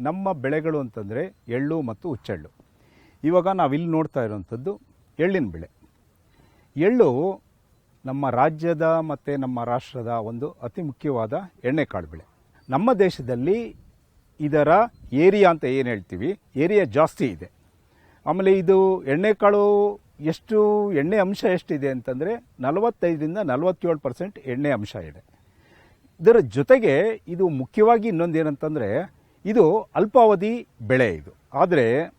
ನಮ್ಮ ಬೆಳೆಗಳು ಅಂತಂದರೆ ಎಳ್ಳು ಮತ್ತು ಹುಚ್ಚೆಳ್ಳು. ಇವಾಗ ನಾವಿಲ್ಲಿ ನೋಡ್ತಾ ಇರೋವಂಥದ್ದು ಎಳ್ಳಿನ ಬೆಳೆ. ಎಳ್ಳು ನಮ್ಮ ರಾಜ್ಯದ ಮತ್ತು ನಮ್ಮ ರಾಷ್ಟ್ರದ ಒಂದು ಅತಿ ಮುಖ್ಯವಾದ ಎಣ್ಣೆಕಾಳು ಬೆಳೆ. ನಮ್ಮ ದೇಶದಲ್ಲಿ ಇದರ ಏರಿಯಾ ಅಂತ ಏನು ಹೇಳ್ತೀವಿ? ಏರಿಯಾ ಜಾಸ್ತಿ ಇದೆ. ಆಮೇಲೆ ಇದು ಎಣ್ಣೆಕಾಳು ಎಷ್ಟು ಎಣ್ಣೆ ಅಂಶ ಎಷ್ಟಿದೆ ಅಂತಂದರೆ ನಲವತ್ತೈದರಿಂದ ನಲವತ್ತೇಳು ಪರ್ಸೆಂಟ್ ಎಣ್ಣೆ ಅಂಶ ಇದೆ. ಇದರ ಜೊತೆಗೆ ಇದು ಮುಖ್ಯವಾಗಿ ಇನ್ನೊಂದು ಏನಂತಂದರೆ ಇದು ಅಲ್ಪಾವಧಿ ಬೆಳೆ ಇದು. ಆದರೆ,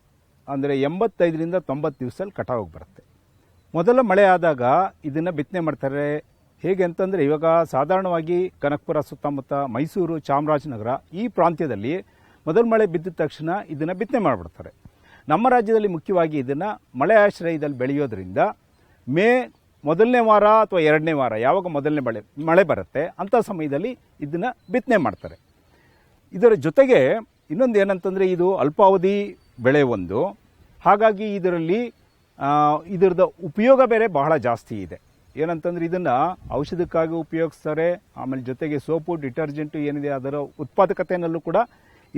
ಅಂದರೆ ಎಂಬತ್ತೈದರಿಂದ ತೊಂಬತ್ತು ದಿವಸದಲ್ಲಿ ಕಟಾವಾಗಿ ಬರುತ್ತೆ. ಮೊದಲ ಮಳೆ ಆದಾಗ ಇದನ್ನು ಬಿತ್ತನೆ ಮಾಡ್ತಾರೆ. ಹೇಗೆ ಅಂತಂದರೆ, ಇವಾಗ ಸಾಧಾರಣವಾಗಿ ಕನಕಪುರ ಸುತ್ತಮುತ್ತ ಮೈಸೂರು, ಚಾಮರಾಜನಗರ ಈ ಪ್ರಾಂತ್ಯದಲ್ಲಿ ಮೊದಲ ಮಳೆ ಬಿದ್ದ ತಕ್ಷಣ ಇದನ್ನು ಬಿತ್ತನೆ ಮಾಡಿಬಿಡ್ತಾರೆ. ನಮ್ಮ ರಾಜ್ಯದಲ್ಲಿ ಮುಖ್ಯವಾಗಿ ಇದನ್ನು ಮಳೆ ಆಶ್ರಯದಲ್ಲಿ ಬೆಳೆಯೋದ್ರಿಂದ ಮೇ ಮೊದಲನೇ ವಾರ ಅಥವಾ ಎರಡನೇ ವಾರ, ಯಾವಾಗ ಮೊದಲನೇ ಮಳೆ ಮಳೆ ಬರುತ್ತೆ, ಅಂಥ ಸಮಯದಲ್ಲಿ ಇದನ್ನು ಬಿತ್ತನೆ ಮಾಡ್ತಾರೆ. ಇದರ ಜೊತೆಗೆ ಇನ್ನೊಂದು ಏನಂತಂದರೆ ಇದು ಅಲ್ಪಾವಧಿ ಬೆಳೆ ಒಂದು. ಹಾಗಾಗಿ ಇದರಲ್ಲಿ ಇದರದ ಉಪಯೋಗ ಬೇರೆ ಬಹಳ ಜಾಸ್ತಿ ಇದೆ. ಏನಂತಂದರೆ ಇದನ್ನು ಔಷಧಕ್ಕಾಗಿ ಉಪಯೋಗಿಸ್ತಾರೆ, ಆಮೇಲೆ ಜೊತೆಗೆ ಸೋಪು, ಡಿಟರ್ಜೆಂಟು ಏನಿದೆ ಅದರ ಉತ್ಪಾದಕತೆಯಲ್ಲೂ ಕೂಡ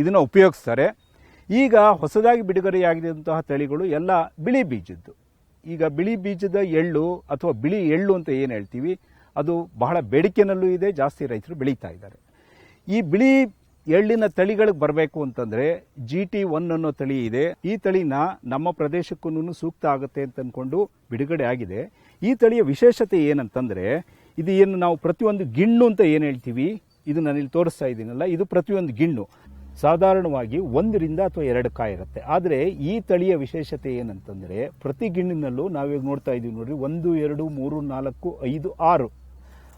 ಇದನ್ನು ಉಪಯೋಗಿಸ್ತಾರೆ. ಈಗ ಹೊಸದಾಗಿ ಬಿಡುಗಡೆಯಾಗಿದ್ದಂತಹ ತಳಿಗಳು ಎಲ್ಲ ಬಿಳಿ ಬೀಜದ್ದು. ಈಗ ಬಿಳಿ ಬೀಜದ ಎಳ್ಳು ಅಥವಾ ಬಿಳಿ ಎಳ್ಳು ಅಂತ ಏನು ಹೇಳ್ತೀವಿ, ಅದು ಬಹಳ ಬೇಡಿಕೆಯಲ್ಲೂ ಇದೆ, ಜಾಸ್ತಿ ರೈತರು ಬೆಳೀತಾ ಇದ್ದಾರೆ. ಈ ಬಿಳಿ ಎಳ್ಳಿನ ತಳಿಗಳಿಗೆ ಬರಬೇಕು ಅಂತಂದ್ರೆ ಜಿ ಟಿ ಒನ್ ಅನ್ನೋ ತಳಿ ಇದೆ. ಈ ತಳಿನ ನಮ್ಮ ಪ್ರದೇಶಕ್ಕೂ ಸೂಕ್ತ ಆಗುತ್ತೆ ಅಂತ ಅಂದ್ಕೊಂಡು ಬಿಡುಗಡೆ ಆಗಿದೆ. ಈ ತಳಿಯ ವಿಶೇಷತೆ ಏನಂತಂದ್ರೆ, ಇದು ಏನು ನಾವು ಪ್ರತಿಯೊಂದು ಗಿಣ್ಣು ಅಂತ ಏನು ಹೇಳ್ತೀವಿ? ಇದು ನಾನು ಇಲ್ಲಿ ತೋರಿಸ್ತಾ ಇದ್ದೀನಲ್ಲ, ಇದು ಪ್ರತಿಯೊಂದು ಗಿಣ್ಣು. ಸಾಧಾರಣವಾಗಿ ಒಂದರಿಂದ ಅಥವಾ ಎರಡು ಕಾಯಿ ಇರುತ್ತೆ. ಆದರೆ ಈ ತಳಿಯ ವಿಶೇಷತೆ ಏನಂತಂದರೆ, ಪ್ರತಿ ಗಿಣ್ಣಿನಲ್ಲೂ ನಾವೀಗ ನೋಡ್ತಾ ಇದ್ದೀವಿ ನೋಡ್ರಿ, ಒಂದು, ಎರಡು, ಮೂರು, ನಾಲ್ಕು, ಐದು, ಆರು.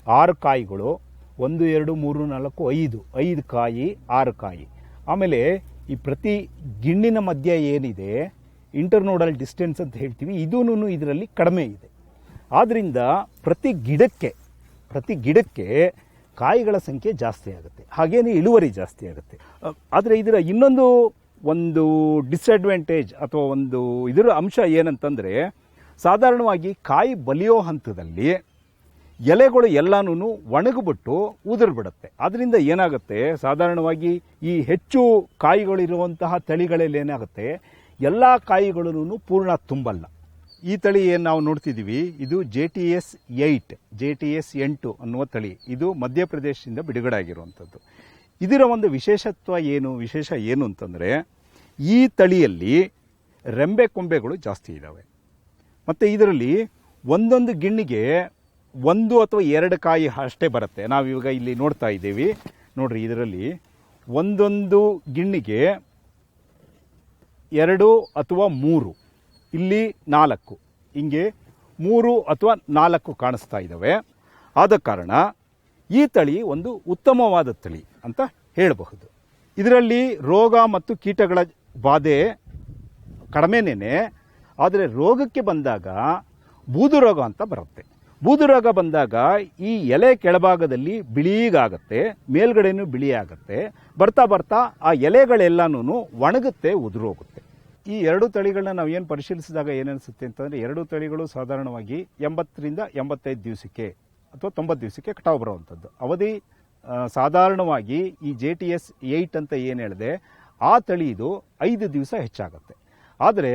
ಆರು ಕಾಯಿಗಳು ಒಂದು, ಎರಡು, ಮೂರು, ನಾಲ್ಕು, ಐದು. ಐದು ಕಾಯಿ, ಆರು ಕಾಯಿ. ಆಮೇಲೆ ಈ ಪ್ರತಿ ಗಿಣ್ಣಿನ ಮಧ್ಯ ಏನಿದೆ, ಇಂಟರ್ನೋಡಲ್ ಡಿಸ್ಟೆನ್ಸ್ ಅಂತ ಹೇಳ್ತೀವಿ ಇದೂ ಇದರಲ್ಲಿ ಕಡಿಮೆ ಇದೆ. ಆದ್ದರಿಂದ ಪ್ರತಿ ಗಿಡಕ್ಕೆ ಪ್ರತಿ ಗಿಡಕ್ಕೆ ಕಾಯಿಗಳ ಸಂಖ್ಯೆ ಜಾಸ್ತಿ ಆಗುತ್ತೆ. ಹಾಗೇನೆ ಇಳುವರಿ ಜಾಸ್ತಿ ಆಗುತ್ತೆ. ಆದರೆ ಇದರ ಇನ್ನೊಂದು ಒಂದು ಡಿಸ್ಅಡ್ವಾಂಟೇಜ್ ಅಥವಾ ಒಂದು ಇದರ ಅಂಶ ಏನಂತಂದರೆ, ಸಾಧಾರಣವಾಗಿ ಕಾಯಿ ಬಲಿಯೋ ಹಂತದಲ್ಲಿ ಎಲೆಗಳು ಎಲ್ಲಾನು ಒಣಗಿಬಿಟ್ಟು ಉದುರು ಬಿಡುತ್ತೆ ಅದರಿಂದ ಏನಾಗುತ್ತೆ? ಸಾಧಾರಣವಾಗಿ ಈ ಹೆಚ್ಚು ಕಾಯಿಗಳಿರುವಂತಹ ತಳಿಗಳಲ್ಲಿ ಏನಾಗುತ್ತೆ? ಎಲ್ಲ ಕಾಯಿಗಳೂ ಪೂರ್ಣ ತುಂಬಲ್ಲ. ಈ ತಳಿ ಏನು ನಾವು ನೋಡ್ತಿದ್ದೀವಿ ಇದು J T S eight, J T S ಎಂಟು ಅನ್ನುವ ತಳಿ. ಇದು ಮಧ್ಯಪ್ರದೇಶದಿಂದ ಬಿಡುಗಡೆ ಆಗಿರುವಂಥದ್ದು ಇದರ ಒಂದು ವಿಶೇಷತ್ವ ಏನು? ವಿಶೇಷ ಏನು ಅಂತಂದರೆ, ಈ ತಳಿಯಲ್ಲಿ ರೆಂಬೆ ಕೊಂಬೆಗಳು ಜಾಸ್ತಿ ಇದ್ದಾವೆ ಮತ್ತು ಇದರಲ್ಲಿ ಒಂದೊಂದು ಗಿಣ್ಣಿಗೆ ಒಂದು ಅಥವಾ ಎರಡು ಕಾಯಿ ಅಷ್ಟೇ ಬರುತ್ತೆ. ನಾವು ಇವಾಗ ಇಲ್ಲಿ ನೋಡ್ತಾ ಇದ್ದೀವಿ. ನೋಡ್ರಿ ಇದರಲ್ಲಿ ಒಂದೊಂದು ಗಿಣ್ಣಿಗೆ ಎರಡು ಅಥವಾ ಮೂರು, ಇಲ್ಲಿ ನಾಲ್ಕು, ಹಿಂಗೆ ಮೂರು ಅಥವಾ ನಾಲ್ಕು ಕಾಣಿಸ್ತಾ ಇದ್ದಾವೆ. ಆದ ಕಾರಣ ಈ ತಳಿ ಒಂದು ಉತ್ತಮವಾದ ತಳಿ ಅಂತ ಹೇಳಬಹುದು. ಇದರಲ್ಲಿ ರೋಗ ಮತ್ತು ಕೀಟಗಳ ಬಾಧೆ ಕಡಿಮೆನೇ ಆದರೆ ರೋಗಕ್ಕೆ ಬಂದಾಗ ಬೂದು ರೋಗ ಅಂತ ಬರುತ್ತೆ. ಬೂದು ರೋಗ ಬಂದಾಗ ಈ ಎಲೆ ಕೆಳಭಾಗದಲ್ಲಿ ಬಿಳಿಗಾಗತ್ತೆ, ಮೇಲ್ಗಡೆನೂ ಬಿಳಿ ಆಗುತ್ತೆ ಬರ್ತಾ ಬರ್ತಾ ಆ ಎಲೆಗಳೆಲ್ಲನೂ ಒಣಗುತ್ತೆ, ಉದುರೋಗುತ್ತೆ. ಈ ಎರಡು ತಳಿಗಳನ್ನ ನಾವು ಏನು ಪರಿಶೀಲಿಸಿದಾಗ ಏನನ್ಸುತ್ತೆ ಅಂತಂದರೆ ಎರಡು ತಳಿಗಳು ಸಾಧಾರಣವಾಗಿ ಎಂಬತ್ತರಿಂದ ಎಂಬತ್ತೈದು ದಿವಸಕ್ಕೆ ಅಥವಾ ತೊಂಬತ್ತು ದಿವಸಕ್ಕೆ ಕಟಾವು ಬರುವಂಥದ್ದು ಅವಧಿ ಸಾಧಾರಣವಾಗಿ ಈ ಜೆ ಟಿ ಎಸ್ ಏಯ್ಟ್ ಅಂತ ಏನು ಹೇಳಿದೆ, ಆ ತಳಿ ಇದು ಐದು ದಿವಸ ಹೆಚ್ಚಾಗುತ್ತೆ. ಆದರೆ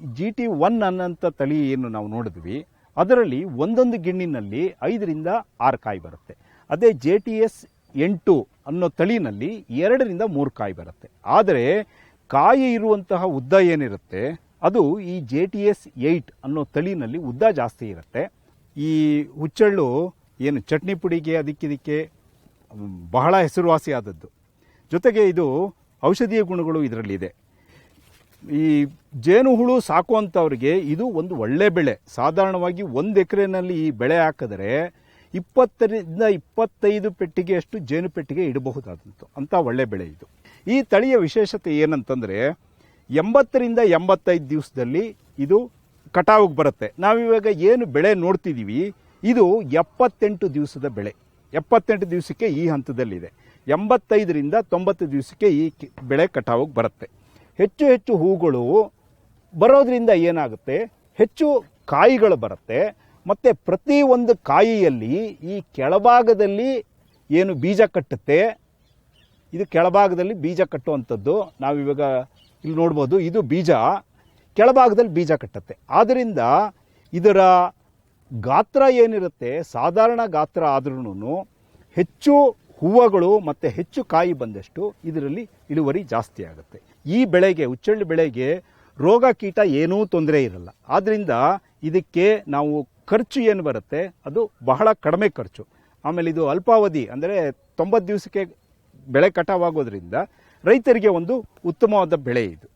ಜಿ ಟಿ ಒನ್ ಅನ್ನೋಂಥ ತಳಿ ಏನು ನಾವು ನೋಡಿದ್ವಿ ಅದರಲ್ಲಿ ಒಂದೊಂದು ಗಿಣ್ಣಿನಲ್ಲಿ ಐದರಿಂದ ಆರು ಕಾಯಿ ಬರುತ್ತೆ. ಅದೇ ಜೆ ಟಿ ಎಸ್ ಎಂಟು ಅನ್ನೋ ತಳಿನಲ್ಲಿ ಎರಡರಿಂದ ಮೂರು ಕಾಯಿ ಬರುತ್ತೆ. ಆದರೆ ಕಾಯಿ ಇರುವಂತಹ ಉದ್ದ ಏನಿರುತ್ತೆ, ಅದು ಈ ಜೆ ಟಿ ಎಸ್ ಏಯ್ಟ್ ಅನ್ನೋ ತಳಿನಲ್ಲಿ ಉದ್ದ ಜಾಸ್ತಿ ಇರುತ್ತೆ. ಈ ಹುಚ್ಚಳ್ಳು ಏನು ಚಟ್ನಿ ಪುಡಿಗೆ ಅದಕ್ಕಿದಕ್ಕೆ ಬಹಳ ಹೆಸರುವಾಸಿಯಾದದ್ದು. ಜೊತೆಗೆ ಇದು ಔಷಧೀಯ ಗುಣಗಳು ಇದರಲ್ಲಿದೆ. ಈ ಜೇನುಹುಳು ಸಾಕುವಂಥವ್ರಿಗೆ ಇದು ಒಂದು ಒಳ್ಳೆ ಬೆಳೆ. ಸಾಧಾರಣವಾಗಿ ಒಂದು ಎಕರೆನಲ್ಲಿ ಈ ಬೆಳೆ ಹಾಕಿದ್ರೆ ಇಪ್ಪತ್ತರಿಂದ ಇಪ್ಪತ್ತೈದು ಪೆಟ್ಟಿಗೆಯಷ್ಟು ಜೇನು ಪೆಟ್ಟಿಗೆ ಇಡಬಹುದಾದಂಥ ಅಂಥ ಒಳ್ಳೆ ಬೆಳೆ ಇದು. ಈ ತಳಿಯ ವಿಶೇಷತೆ ಏನಂತಂದರೆ ಎಂಬತ್ತರಿಂದ ಎಂಬತ್ತೈದು ದಿವಸದಲ್ಲಿ ಇದು ಕಟಾವಿಗೆ ಬರುತ್ತೆ. ನಾವಿವಾಗ ಏನು ಬೆಳೆ ನೋಡ್ತಿದ್ದೀವಿ ಇದು ಎಪ್ಪತ್ತೆಂಟು ದಿವಸದ ಬೆಳೆ. ಎಪ್ಪತ್ತೆಂಟು ದಿವಸಕ್ಕೆ ಈ ಹಂತದಲ್ಲಿದೆ. ಎಂಬತ್ತೈದರಿಂದ ತೊಂಬತ್ತು ದಿವಸಕ್ಕೆ ಈ ಬೆಳೆ ಕಟಾವಿಗೆ ಬರುತ್ತೆ. ಹೆಚ್ಚು ಹೆಚ್ಚು ಹೂಗಳು ಬರೋದ್ರಿಂದ ಏನಾಗುತ್ತೆ? ಹೆಚ್ಚು ಕಾಯಿಗಳು ಬರುತ್ತೆ. ಮತ್ತು ಪ್ರತಿ ಒಂದು ಕಾಯಿಯಲ್ಲಿ ಈ ಕೆಳಭಾಗದಲ್ಲಿ ಏನು ಬೀಜ ಕಟ್ಟುತ್ತೆ? ಇದು ಕೆಳಭಾಗದಲ್ಲಿ ಬೀಜ ಕಟ್ಟುವಂಥದ್ದು. ನಾವಿವಾಗ ಇಲ್ಲಿ ನೋಡ್ಬೋದು, ಇದು ಬೀಜ. ಕೆಳಭಾಗದಲ್ಲಿ ಬೀಜ ಕಟ್ಟುತ್ತೆ. ಆದ್ದರಿಂದ ಇದರ ಗಾತ್ರ ಏನಿರುತ್ತೆ? ಸಾಧಾರಣ ಗಾತ್ರ ಆದ್ರೂ ಹೆಚ್ಚು ಹೂವುಗಳು ಮತ್ತು ಹೆಚ್ಚು ಕಾಯಿ ಬಂದಷ್ಟು ಇದರಲ್ಲಿ ಇಳುವರಿ ಜಾಸ್ತಿ ಆಗುತ್ತೆ. ಈ ಬೆಳೆಗೆ ಹುಚ್ಚಳ್ಳಿ ಬೆಳೆಗೆ ರೋಗ ಕೀಟ ಏನೂ ತೊಂದರೆ ಇರಲ್ಲ. ಆದ್ದರಿಂದ ಇದಕ್ಕೆ ನಾವು ಖರ್ಚು ಏನು ಬರುತ್ತೆ? ಅದು ಬಹಳ ಕಡಿಮೆ ಖರ್ಚು. ಆಮೇಲೆ ಇದು ಅಲ್ಪಾವಧಿ, ಅಂದರೆ ತೊಂಬತ್ತು ದಿವಸಕ್ಕೆ ಬೆಳೆ ಕಟಾವಾಗೋದ್ರಿಂದ ರೈತರಿಗೆ ಒಂದು ಉತ್ತಮವಾದ ಬೆಳೆ ಇದು.